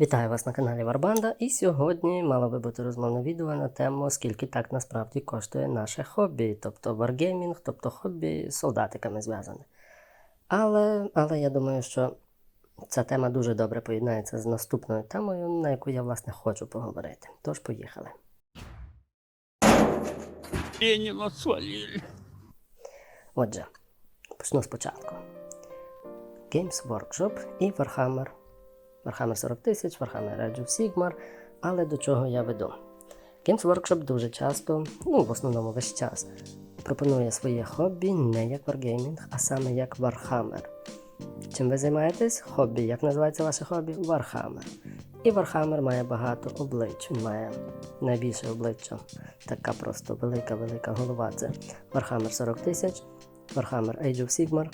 Вітаю вас на каналі Варбанда, і сьогодні мало би бути розмовне відео на тему, скільки так насправді коштує наше хобі, тобто варгеймінг, тобто хобі з солдатиками зв'язане. Але, але я думаю, що ця тема дуже добре поєднається з наступною темою, на яку я власне хочу поговорити. Тож поїхали. Отже, почну спочатку. Games Workshop і Warhammer. Warhammer 40 тисяч, Warhammer Age of Sigmar. Але до чого я веду? Games Workshop дуже часто, ну в основному весь час, пропонує своє хобі не як Wargaming, а саме як Warhammer. Чим ви займаєтесь? Хобі. Як називається ваше хобі? Warhammer. І Warhammer має багато облич. Він має найбільше обличчя. Така просто велика-велика голова. Це Warhammer 40 тисяч, Warhammer Age of Sigmar.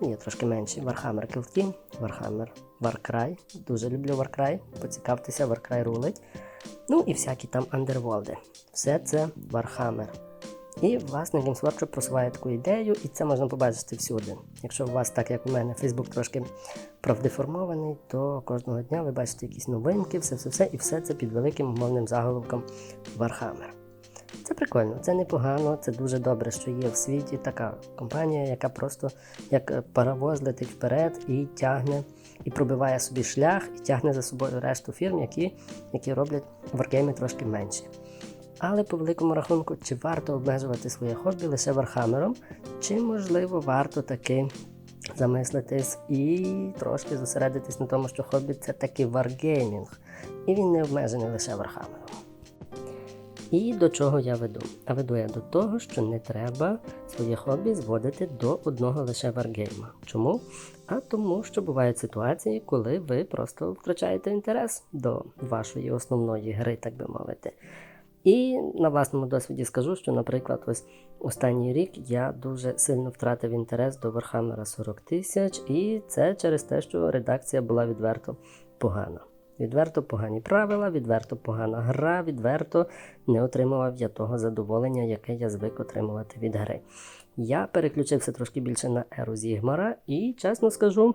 Є трошки менші. Warhammer Kill Team, Warhammer Warcry. Дуже люблю Warcry. Поцікавтеся, Warcry рулить. Ну і всякі там андерволди. Все це Warhammer. І, власне, Games просуває таку ідею, і це можна побачити всюди. Якщо у вас, так як у мене, Facebook трошки правдеформований, то кожного дня ви бачите якісь новинки, все-все-все, і все це під великим умовним заголовком Warhammer. Це прикольно, це непогано, це дуже добре, що є в світі така компанія, яка просто як паровоз летить вперед і тягне, і пробиває собі шлях, і тягне за собою решту фірм, які, які роблять варгейми трошки менші. Але по великому рахунку, чи варто обмежувати своє хобі лише вархамером, чи можливо варто таки замислитись і трошки зосередитись на тому, що хобі це таки варгеймінг, і він не обмежений лише вархамером. І до чого я веду? А веду я до того, що не треба своє хобі зводити до одного лише варгейма. Чому? А тому, що бувають ситуації, коли ви просто втрачаєте інтерес до вашої основної гри, так би мовити. І на власному досвіді скажу, що, наприклад, ось останній рік я дуже сильно втратив інтерес до Warhammer 40 тисяч, і це через те, що редакція була відверто погана. Відверто погані правила, відверто погана гра, відверто не отримував я того задоволення, яке я звик отримувати від гри. Я переключився трошки більше на еру Зігмара, і чесно скажу,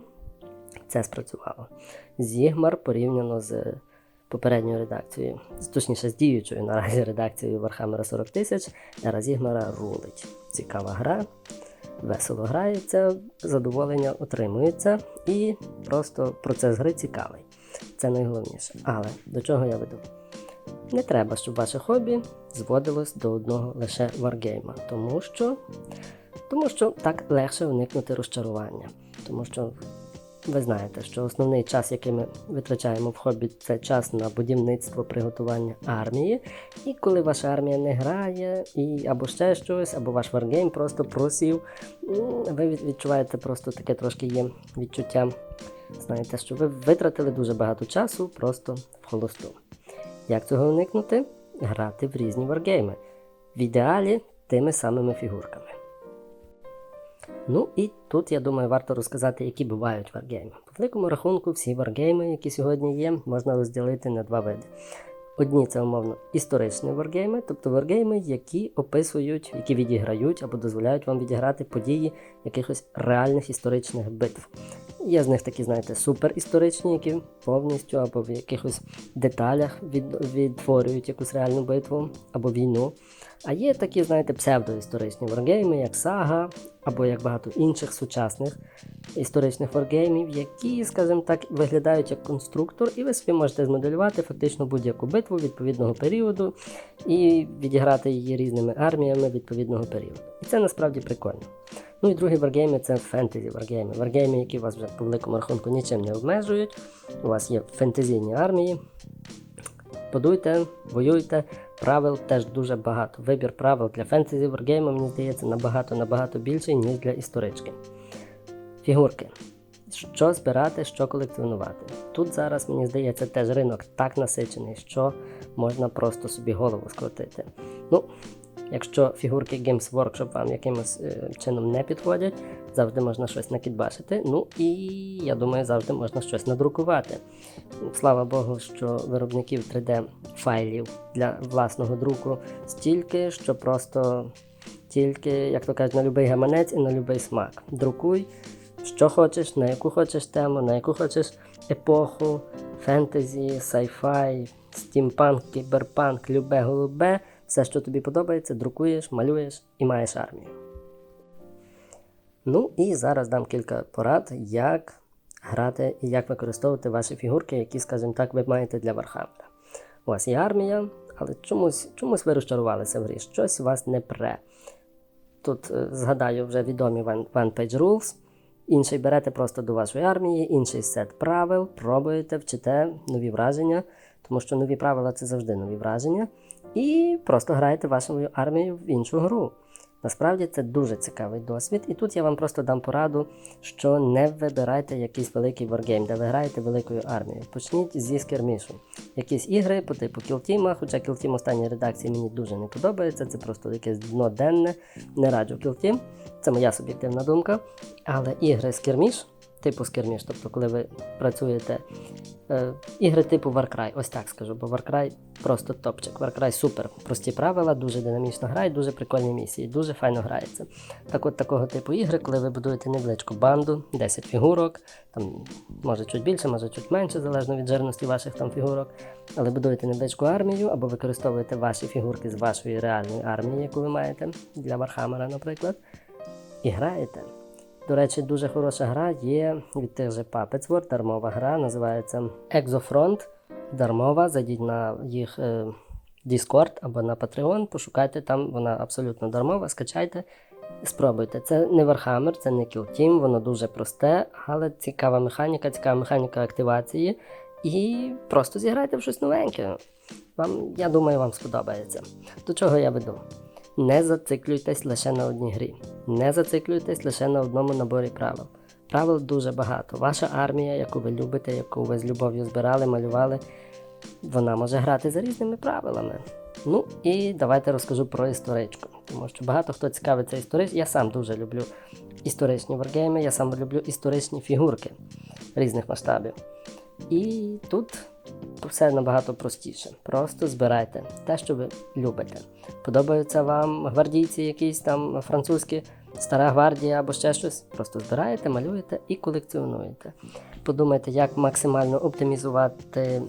це спрацювало. Зігмар порівняно з попередньою редакцією, точніше з діючою наразі редакцією Warhammer 40 тисяч, ера Зігмара рулить. Цікава гра, весело грається, задоволення отримується, і просто процес гри цікавий. Це найголовніше. Але до чого я веду? Не треба, щоб ваше хобі зводилось до одного лише варгейма, тому що, тому що так легше уникнути розчарування. Тому що ви знаєте, що основний час, який ми витрачаємо в хобі, це час на будівництво приготування армії. І коли ваша армія не грає, і або ще щось, або ваш варгейм просто просів, ви відчуваєте просто таке трошки є відчуття. Знаєте, що ви витратили дуже багато часу просто в холосту. Як цього уникнути? Грати в різні варгейми. В ідеалі тими самими фігурками. Ну і тут, я думаю, варто розказати, які бувають варгейми. По великому рахунку, всі варгейми, які сьогодні є, можна розділити на два види. Одні це умовно історичні варгейми, тобто варгейми, які описують, які відіграють або дозволяють вам відіграти події якихось реальних історичних битв. Є з них такі, знаєте, суперісторичні, які повністю або в якихось деталях від, відтворюють якусь реальну битву або війну. А є такі, знаєте, псевдоісторичні варгейми, як сага, або як багато інших сучасних історичних варгеймів, які, скажімо так, виглядають як конструктор, і ви собі можете змоделювати фактично будь-яку битву відповідного періоду і відіграти її різними арміями відповідного періоду. І це насправді прикольно. Ну і другі варгейми це фентезі варгейми. Варгейми, які вас вже по великому рахунку нічим не обмежують. У вас є фентезійні армії. Подуйте, воюйте. Правил теж дуже багато. Вибір правил для фентезі Wargame, мені здається, набагато-набагато більший, ніж для історички. Фігурки. Що збирати, що колекціонувати. Тут зараз, мені здається, теж ринок так насичений, що можна просто собі голову скрутити. Ну, якщо фігурки Games Workshop вам якимось е, чином не підходять, завжди можна щось накідбашити. Ну і я думаю, завжди можна щось надрукувати. Слава Богу, що виробників 3D файлів для власного друку стільки, що просто тільки, як то кажуть, на будь-який гаманець і на будь-який смак. Друкуй, що хочеш, на яку хочеш тему, на яку хочеш епоху, фентезі, сайфай, стімпанк, кіберпанк, любе голубе, все, що тобі подобається, друкуєш, малюєш і маєш армію. Ну і зараз дам кілька порад, як грати і як використовувати ваші фігурки, які, скажімо так, ви маєте для Вархаммера. У вас є армія, але чомусь, чомусь ви розчарувалися в грі, щось вас не пре. Тут е, згадаю вже відомі one Page Rules. Інший берете просто до вашої армії, інший сет правил, пробуєте, вчите нові враження, тому що нові правила це завжди нові враження. І просто граєте вашою армією в іншу гру. Насправді це дуже цікавий досвід, і тут я вам просто дам пораду, що не вибирайте якийсь великий варгейм, де ви граєте великою армією. Почніть зі скермішу. Якісь ігри по типу Кілтіма, хоча Кілтім останньої редакції мені дуже не подобається, це просто якесь дно денне, не раджу Кілтім. Це моя суб'єктивна думка. Але ігри скерміш, типу скерміш, тобто коли ви працюєте. Е, ігри типу Warcry, ось так скажу, бо Warcry просто топчик. Warcry супер. Прості правила, дуже динамічно грає, дуже прикольні місії, дуже файно грається. Так от такого типу ігри, коли ви будуєте невеличку банду, 10 фігурок, там може чуть більше, може чуть менше, залежно від жирності ваших там фігурок. Але будуєте невеличку армію або використовуєте ваші фігурки з вашої реальної армії, яку ви маєте для Вархаммера, наприклад, і граєте. До речі, дуже хороша гра є від тих же Puppets дармова гра, називається Exofront. Дармова. Зайдіть на їх е, Discord або на Patreon, пошукайте там, вона абсолютно дармова, скачайте, спробуйте. Це не Warhammer, це не Kill Team, воно дуже просте, але цікава механіка, цікава механіка активації. І просто зіграйте в щось новеньке. Вам, я думаю, вам сподобається. До чого я веду? Не зациклюйтесь лише на одній грі. Не зациклюйтесь лише на одному наборі правил. Правил дуже багато. Ваша армія, яку ви любите, яку ви з любов'ю збирали, малювали, вона може грати за різними правилами. Ну і давайте розкажу про історичку. Тому що багато хто цікавиться історичною. Я сам дуже люблю історичні варгейми, я сам люблю історичні фігурки різних масштабів. І тут все набагато простіше. Просто збирайте те, що ви любите. Подобаються вам гвардійці, якісь там французькі, стара гвардія або ще щось. Просто збираєте, малюєте і колекціонуєте. Подумайте, як максимально оптимізувати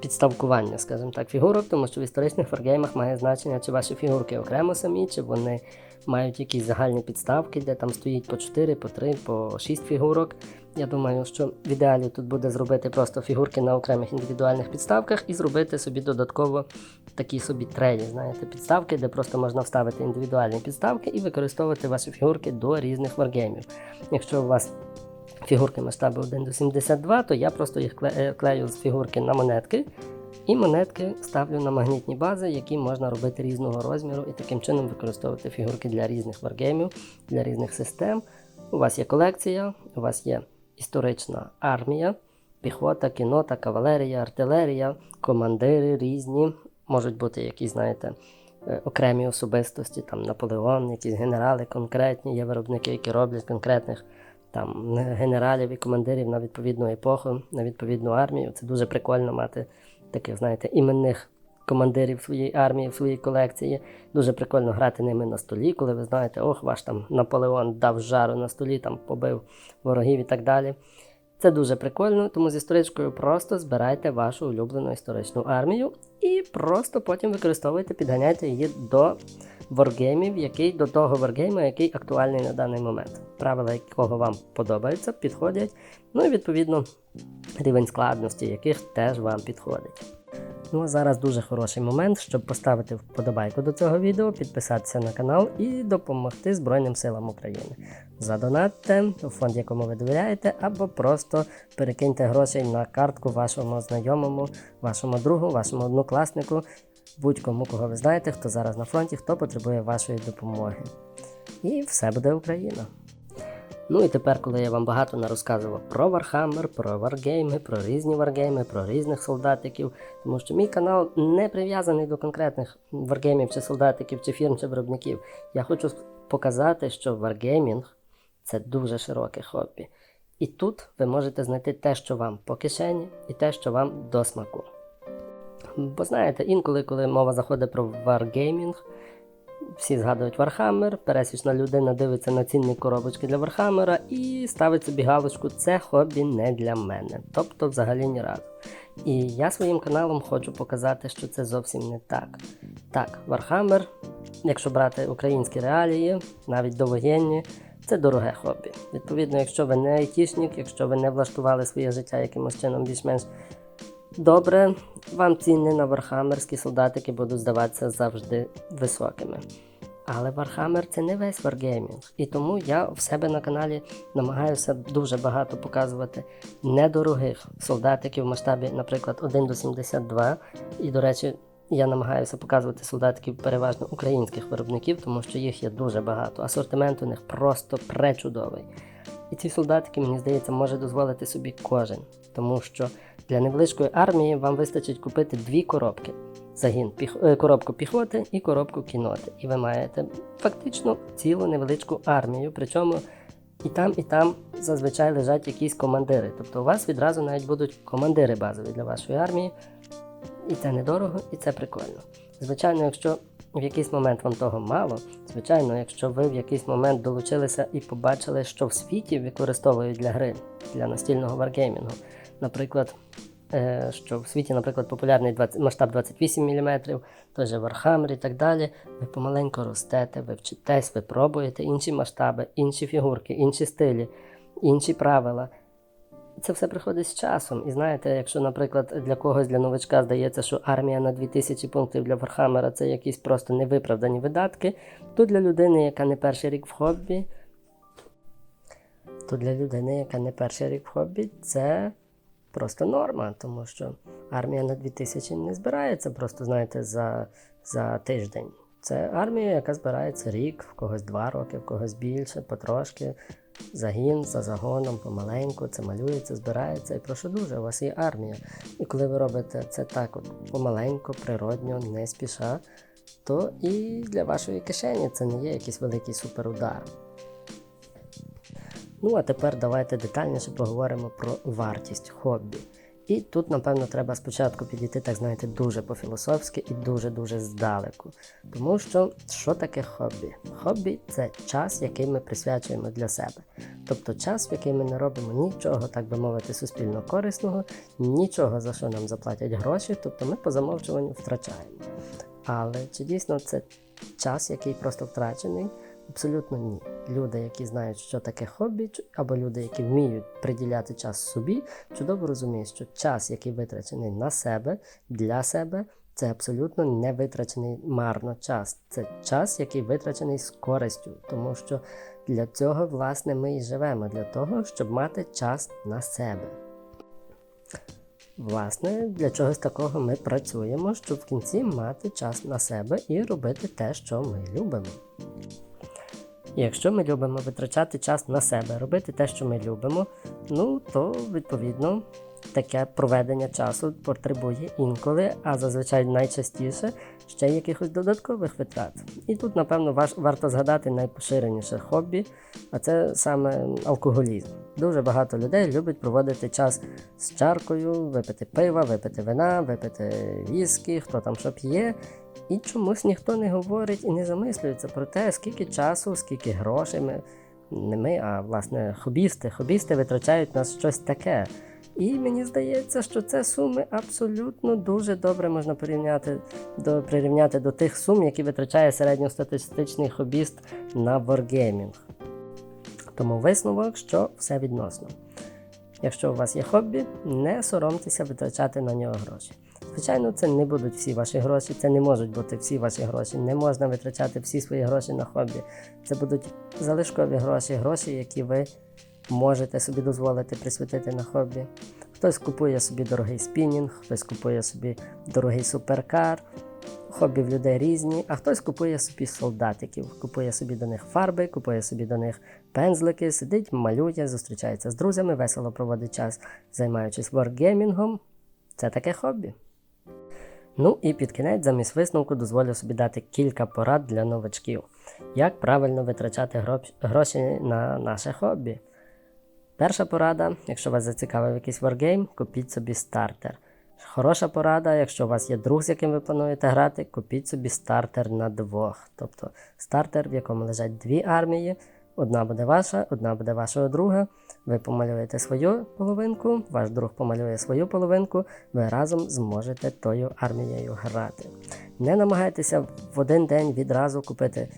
підставкування, скажімо так, фігурок, тому що в історичних варгеймах має значення, чи ваші фігурки окремо самі, чи вони мають якісь загальні підставки, де там стоїть по 4, по 3, по 6 фігурок. Я думаю, що в ідеалі тут буде зробити просто фігурки на окремих індивідуальних підставках і зробити собі додатково такі собі треї, знаєте, підставки, де просто можна вставити індивідуальні підставки і використовувати ваші фігурки до різних варгеймів. Якщо у вас фігурки масштабу 1 до 72, то я просто їх е, клею з фігурки на монетки. І монетки ставлю на магнітні бази, які можна робити різного розміру, і таким чином використовувати фігурки для різних варгеймів, для різних систем. У вас є колекція, у вас є історична армія, піхота, кінота, кавалерія, артилерія, командири різні. Можуть бути якісь, знаєте, е, окремі особистості, там Наполеон, якісь генерали конкретні, є виробники, які роблять конкретних там генералів і командирів на відповідну епоху, на відповідну армію. Це дуже прикольно мати таких, знаєте, іменних командирів своєї армії в своїй колекції. Дуже прикольно грати ними на столі, коли ви знаєте, ох, ваш там Наполеон дав жару на столі, там побив ворогів і так далі. Це дуже прикольно, тому з історичкою просто збирайте вашу улюблену історичну армію і просто потім використовуйте, підганяйте її до варгеймів, який до того варгейму, який актуальний на даний момент. Правила, якого вам подобаються, підходять. Ну і відповідно рівень складності, яких теж вам підходить. Ну зараз дуже хороший момент, щоб поставити вподобайку до цього відео, підписатися на канал і допомогти Збройним силам України. Задонатьте у фонд, якому ви довіряєте, або просто перекиньте грошей на картку вашому знайомому, вашому другу, вашому однокласнику, будь-кому, кого ви знаєте, хто зараз на фронті, хто потребує вашої допомоги. І все буде Україна. Ну і тепер, коли я вам багато нарозказував про Warhammer, про варгейми, про різні варгейми, про різних солдатиків, тому що мій канал не прив'язаний до конкретних варгеймів чи солдатиків, чи фірм, чи виробників. Я хочу показати, що варгеймінг це дуже широке хобі. І тут ви можете знайти те, що вам по кишені, і те, що вам до смаку. Бо знаєте, інколи, коли мова заходить про варгеймінг, всі згадують Вархаммер, пересічна людина дивиться на цінні коробочки для Вархаммера і ставить собі галочку це хобі не для мене. Тобто взагалі ні разу. І я своїм каналом хочу показати, що це зовсім не так. Так, Вархаммер, якщо брати українські реалії, навіть довоєнні, це дороге хобі. Відповідно, якщо ви не айтішник, якщо ви не влаштували своє життя якимось чином більш-менш добре, вам ціни на вархаммерські солдатики будуть здаватися завжди високими. Але Warhammer це не весь варгеймінг. І тому я в себе на каналі намагаюся дуже багато показувати недорогих солдатиків в масштабі, наприклад, 1 до 72. І, до речі, я намагаюся показувати солдатиків переважно українських виробників, тому що їх є дуже багато. Асортимент у них просто пречудовий. І ці солдатики, мені здається, може дозволити собі кожен, тому що для невеличкої армії вам вистачить купити дві коробки: загін піх... е, коробку піхоти і коробку кіноти. І ви маєте фактично цілу невеличку армію. Причому і там, і там зазвичай лежать якісь командири. Тобто у вас відразу навіть будуть командири базові для вашої армії. І це недорого, і це прикольно. Звичайно, якщо в якийсь момент вам того мало, звичайно, якщо ви в якийсь момент долучилися і побачили, що в світі використовують для гри, для настільного варгеймінгу, наприклад, е, що в світі, наприклад, популярний 20, масштаб 28 мм, той же Warhammer і так далі, ви помаленьку ростете, ви вчитесь, ви пробуєте інші масштаби, інші фігурки, інші стилі, інші правила. Це все приходить з часом. І знаєте, якщо, наприклад, для когось, для новичка здається, що армія на 2000 пунктів для Вархаммера це якісь просто невиправдані видатки, то для людини, яка не перший рік в хобі, то для людини, яка не перший рік в хобі, це просто норма, тому що армія на 2000 не збирається просто, знаєте, за, за тиждень. Це армія, яка збирається рік, в когось два роки, в когось більше, потрошки. Загін за загоном, помаленьку, це малюється, збирається. І прошу дуже, у вас є армія. І коли ви робите це так, от помаленьку, природньо, не спіша, то і для вашої кишені це не є якийсь великий суперудар. Ну, а тепер давайте детальніше поговоримо про вартість хобі. І тут, напевно, треба спочатку підійти, так знаєте, дуже по-філософськи і дуже-дуже здалеку. Тому що що таке хобі? Хобі це час, який ми присвячуємо для себе. Тобто час, в який ми не робимо нічого, так би мовити, суспільно корисного, нічого, за що нам заплатять гроші, тобто ми по замовчуванню втрачаємо. Але чи дійсно це час, який просто втрачений? Абсолютно ні. Люди, які знають, що таке хобі, або люди, які вміють приділяти час собі, чудово розуміють, що час, який витрачений на себе, для себе, це абсолютно не витрачений марно час. Це час, який витрачений з користю, тому що для цього, власне, ми і живемо, для того, щоб мати час на себе. Власне, для чогось такого ми працюємо, щоб в кінці мати час на себе і робити те, що ми любимо. І Якщо ми любимо витрачати час на себе, робити те, що ми любимо, ну то відповідно таке проведення часу потребує інколи, а зазвичай найчастіше ще якихось додаткових витрат. І тут, напевно, ваш, варто згадати найпоширеніше хобі, а це саме алкоголізм. Дуже багато людей любить проводити час з чаркою, випити пива, випити вина, випити віскі, хто там що п'є. І чомусь ніхто не говорить і не замислюється про те, скільки часу, скільки грошей ми, не ми, а власне хобісти. Хобісти витрачають на щось таке. І мені здається, що це суми абсолютно дуже добре можна порівняти до, прирівняти до тих сум, які витрачає середньостатистичний хобіст на wargaming. Тому висновок, що все відносно. Якщо у вас є хобі, не соромтеся витрачати на нього гроші. Звичайно, це не будуть всі ваші гроші, це не можуть бути всі ваші гроші. Не можна витрачати всі свої гроші на хобі. Це будуть залишкові гроші, гроші, які ви можете собі дозволити присвятити на хобі. Хтось купує собі дорогий спінінг, хтось купує собі дорогий суперкар. Хобі в людей різні, а хтось купує собі солдатиків, купує собі до них фарби, купує собі до них пензлики, сидить, малює, зустрічається з друзями, весело проводить час, займаючись воргеймінгом. Це таке хобі. Ну і під кінець, замість висновку, дозволю собі дати кілька порад для новачків, як правильно витрачати гроші на наше хобі. Перша порада, якщо вас зацікавив якийсь варгейм, купіть собі стартер. Хороша порада, якщо у вас є друг, з яким ви плануєте грати, купіть собі стартер на двох. Тобто стартер, в якому лежать дві армії. Одна буде ваша, одна буде вашого друга. Ви помалюєте свою половинку, ваш друг помалює свою половинку, ви разом зможете тою армією грати. Не намагайтеся в один день відразу купити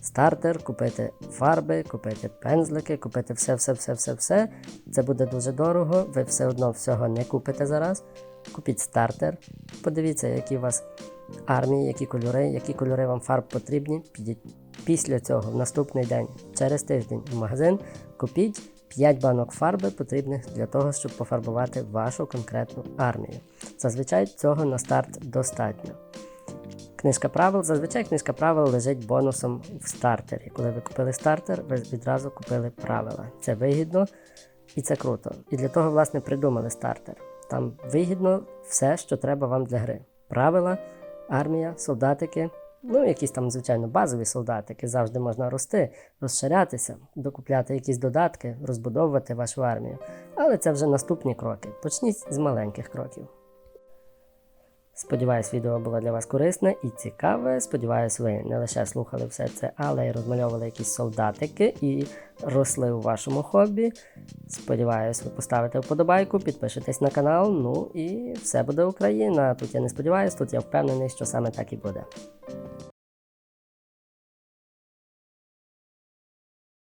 стартер, купити фарби, купити пензлики, купити все, все, все, все, все. Це буде дуже дорого, ви все одно всього не купите зараз. Купіть стартер, подивіться, які у вас армії, які кольори, які кольори вам фарб потрібні. Підіть після цього в наступний день, через тиждень в магазин, купіть 5 банок фарби потрібних для того, щоб пофарбувати вашу конкретну армію. Зазвичай цього на старт достатньо. Книжка правил, зазвичай книжка правил лежить бонусом в стартері. Коли ви купили стартер, ви відразу купили правила. Це вигідно і це круто. І для того, власне, придумали стартер. Там вигідно все, що треба вам для гри. Правила, армія, солдатики. Ну, якісь там, звичайно, базові солдатики. Завжди можна рости, розширятися, докупляти якісь додатки, розбудовувати вашу армію. Але це вже наступні кроки. Почніть з маленьких кроків. Сподіваюсь, відео було для вас корисне і цікаве. Сподіваюсь, ви не лише слухали все це, але й розмальовували якісь солдатики і росли у вашому хобі. Сподіваюсь, ви поставите вподобайку, підпишетесь на канал. Ну і все буде Україна. Тут я не сподіваюсь, тут я впевнений, що саме так і буде.